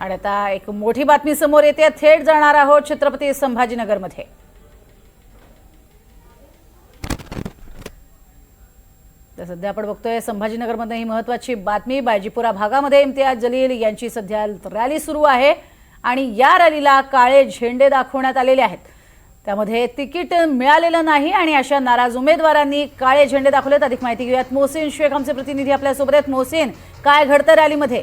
आणि आता एक मोठी बातमी समोर येते. थेट जाणार आहोत छत्रपती संभाजीनगरमध्ये. तर सध्या आपण बघतोय संभाजीनगरमध्ये ही महत्वाची बातमी. बायजीपुरा भागामध्ये इम्तियाज जलील यांची सध्या रॅली सुरू आहे आणि या रॅलीला काळे झेंडे दाखवण्यात आलेले आहेत. त्यामध्ये तिकीट मिळालेलं नाही आणि अशा नाराज उमेदवारांनी काळे झेंडे दाखवलेत. अधिक माहिती घेऊयात. मोहसिन शेख आमचे प्रतिनिधी आपल्यासोबत आहेत. मोहसिन काय घडतं रॅलीमध्ये?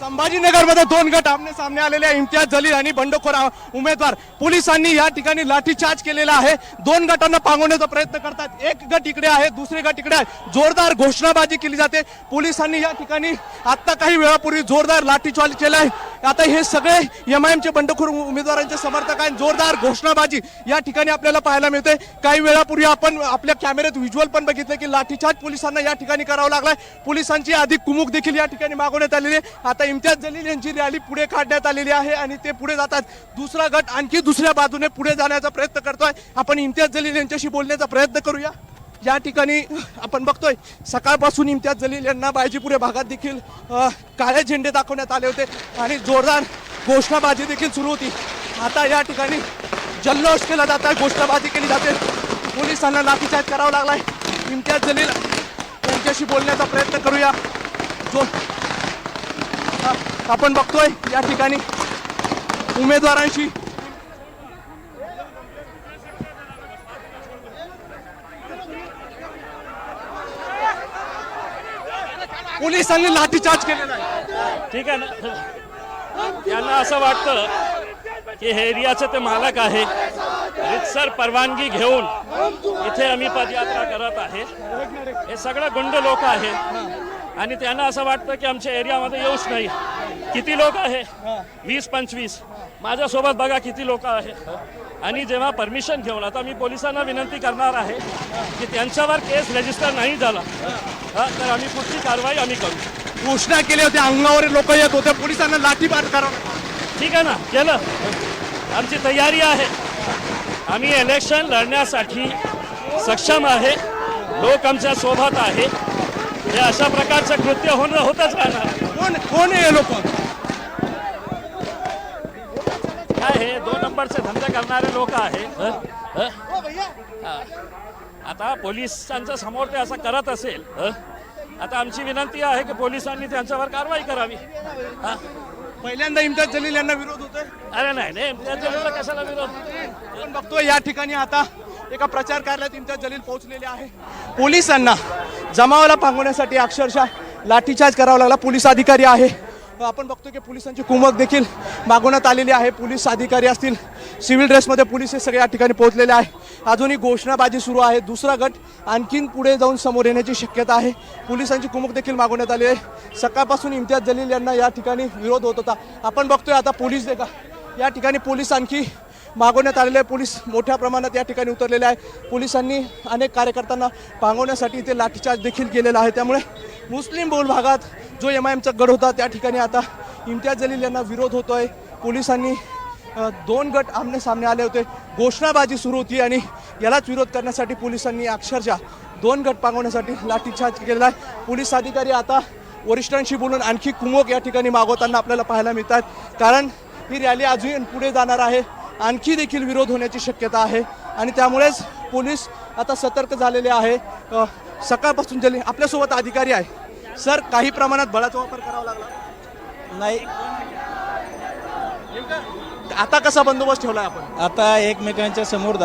संभाजीनगरमध्ये दोन गट आमने सामने आलेले आहे. इम्तियाज जलील आणि बंडखोर उमेदवार. पोलिसांनी या ठिकाणी लाठीचार्ज केलेला आहे. दोन गटांना पांगवण्याचा प्रयत्न करतात. एक गट इकडे आहे दुसरे गट इकडे आहे. जोरदार घोषणाबाजी केली जाते. पोलिसांनी या ठिकाणी आत्ता काही वेळापूर्वी जोरदार लाठीचार्ज केला आहे. आता हे सगळे एम आय एमचे बंडखोर उमेदवारांचे समर्थक आहेत जोरदार घोषणाबाजी या ठिकाणी आपल्याला पाहायला मिळते. काही वेळापूर्वी आपण आपल्या कॅमेऱ्यात व्हिज्युअल पण बघितलं की लाठीचार्ज पोलिसांना या ठिकाणी करावं लागलाय. पोलिसांची अधिक कुमुक देखील या ठिकाणी मागवण्यात आलेली आहे. आता इम्तियाज जलील यांची रॅली पुढे काढण्यात आलेली आहे आणि ते पुढे जातात. दुसरा गट आणखी दुसऱ्या बाजूने पुढे जाण्याचा प्रयत्न करतोय. आपण इम्तियाज जलील यांच्याशी बोलण्याचा प्रयत्न करूया. या ठिकाणी आपण बघतोय सकाळपासून इम्तियाज जलील यांना बायजीपुरे भागात देखील काळे झेंडे दाखवण्यात आले होते आणि जोरदार घोषणाबाजी देखील सुरू होती. आता या ठिकाणी जल्लोष केला जात आहे घोषणाबाजी केली जाते. पोलिसांना लाठीचार्ज करावा लागलाय. इम्तियाज जलील यांच्याशी बोलण्याचा प्रयत्न करूया. जो आपण बघतोय या ठिकाणी उमेदवारांशी पोलिसांनी लाठीचार्ज केलेला आहे ठीक आहे ना? यांना असं वाटतं की हे एरियाचे ते मालक आहे. रितसर परवानगी घेऊन इथे आम्ही पदयात्रा करत आहे. हे सगळं गुंड लोक आहेत. आणि त्यांना असं वाटतं की आमच्या एरियामध्ये येऊच नाही. किती लोक आहे? वीस पंचवीस. माझ्यासोबत बघा किती लोक आहे आणि जेव्हा परमिशन घेऊन आता मी पोलिसांना विनंती करणार आहे की त्यांच्यावर केस रजिस्टर नाही झाला. हा, तर आम्ही पुढची कारवाई आम्ही करू. घोषणा केली होती अंगावर लोक येत होते पोलिसांना लाठीमार करावं ठीक आहे ना? केलं. आमची तयारी आहे. आम्ही इलेक्शन लढण्यासाठी सक्षम आहे. लोक आमच्यासोबत आहे. हे अशा प्रकारचं कृत्य होणं होतच राहणार. कोण कोण आहे हे लोक? काय हे दोन नंबरचे धंदे करणारे लोक आहे हं? हं? हा. आता पोलिसांच्या समोर ते असं करत असेल? आता आमची विनंती आहे की पोलिसांनी त्यांच्यावर कारवाई करावी. हा? पहिल्यांदा इम्तियाज जलील यांना विरोध होतोय. अरे नाही नाही त्यांच्या कशाला विरोध? आपण बघतोय या ठिकाणी आता एका प्रचार कार्यालयात इम्तियाज जलील पोहोचलेले आहे. पोलिसांना जमावाला पांगवण्यासाठी अक्षरशः लाठीचार्ज करावा लागला. पोलीस अधिकारी आहे. आपण बघतोय की पोलिसांची कुमक देखील मागवण्यात आलेली आहे. पोलीस अधिकारी असतील सिव्हिल ड्रेसमध्ये पोलीस हे सगळे या ठिकाणी पोहोचलेले आहे. अजूनही घोषणाबाजी सुरू आहे. दुसरा गट आणखीन पुढे जाऊन समोर येण्याची शक्यता आहे. पोलिसांची कुमक देखील मागवण्यात आली आहे. सकाळपासून इम्तियाज जलील यांना या ठिकाणी विरोध होत होता. आपण बघतोय आता पोलीस देखा या ठिकाणी पोलीस आणखी मागवण्यात आलेले पोलीस मोठ्या प्रमाणात या ठिकाणी उतरलेले आहे. पोलिसांनी अनेक कार्यकर्त्यांना पांगवण्यासाठी इथे लाठीचार्ज देखील केलेला आहे. त्यामुळे मुस्लिम बोल भागात जो एम आय एमचा गड होता त्या ठिकाणी आता इम्तियाज जलील यांना विरोध आहे पोलिसांनी दोन गट आमने सामने आले होते. घोषणाबाजी सुरू होती आणि यालाच विरोध करण्यासाठी पोलिसांनी अक्षरशः दोन गट पांगवण्यासाठी लाठीचार्ज केलेला आहे. पोलीस अधिकारी आता वरिष्ठांशी बोलून आणखी कुमोक या ठिकाणी मागवताना आपल्याला पाहायला मिळतात कारण ही रॅली अजून पुढे जाणार आहे. आणखी देखील विरोध होण्याची शक्यता आहे. आणि त्यामुळेच पोलीस आता सतर्क झालेले आहे. सकाळपासून जली आपल्यासोबत अधिकारी आहे. सर काही प्रमाणात बळाचा वापर करावा लागला? नाही. आता कसा बंदोबस्त ठेवला आपण? आता एकमेकांच्या समोर